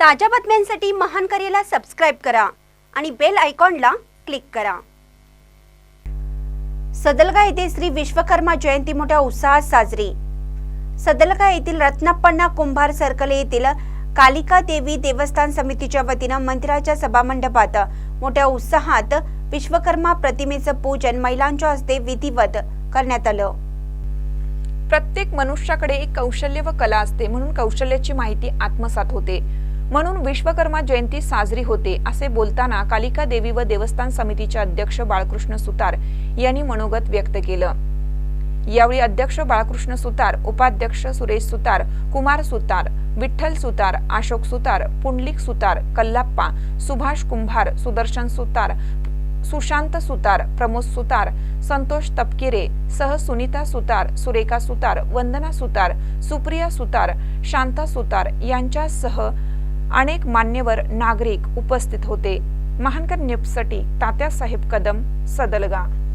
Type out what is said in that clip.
ताज्या बातम्यांसाठी महान करेला सबस्क्राईब करा आणि बेल आयकॉनला क्लिक करा. सदलगा येथे श्री विश्वकर्मा जयंती मोठ्या उत्साहात साजरी. सदलगा येथील रत्नप्पण्णा कुंभार सर्कल येथील कालिका देवी देवस्थान समितीच्या वतीनं मंदिराच्या सभामंडपात मोठ्या उत्साहात विश्वकर्मा प्रतिमेचं पूजन महिलांच्या हस्ते विधिवत करण्यात आलं. प्रत्येक मनुष्याकडे एक कौशल्य व कला असते म्हणून कौशल्याची माहिती आत्मसात होते. म्हणून विश्वकर्मा जयंती साजरी होते असे बोलताना कालिका देवी व देवस्थान समितीचे अध्यक्ष बाळकृष्ण सुतार यांनी मनोगत व्यक्त केलं. यावेळी अध्यक्ष बाळकृष्ण सुतार उपाध्यक्ष सुरेश सुतार कुमार सुतार विठ्ठल सुतार अशोक सुतार पुंडलिक सुतार कल्लाप्पा सुभाष कुंभार सुदर्शन सुतार सुशांत सुतार प्रमोद सुतार संतोष तपकिरे सह सुनीता सुतार सुरेखा सुतार वंदना सुतार सुप्रिया सुतार शांता सुतार यांच्यासह अनेक मान्यवर नागरिक उपस्थित होते. महानकर न्यूजसाठी तात्यासाहेब कदम सदलगा.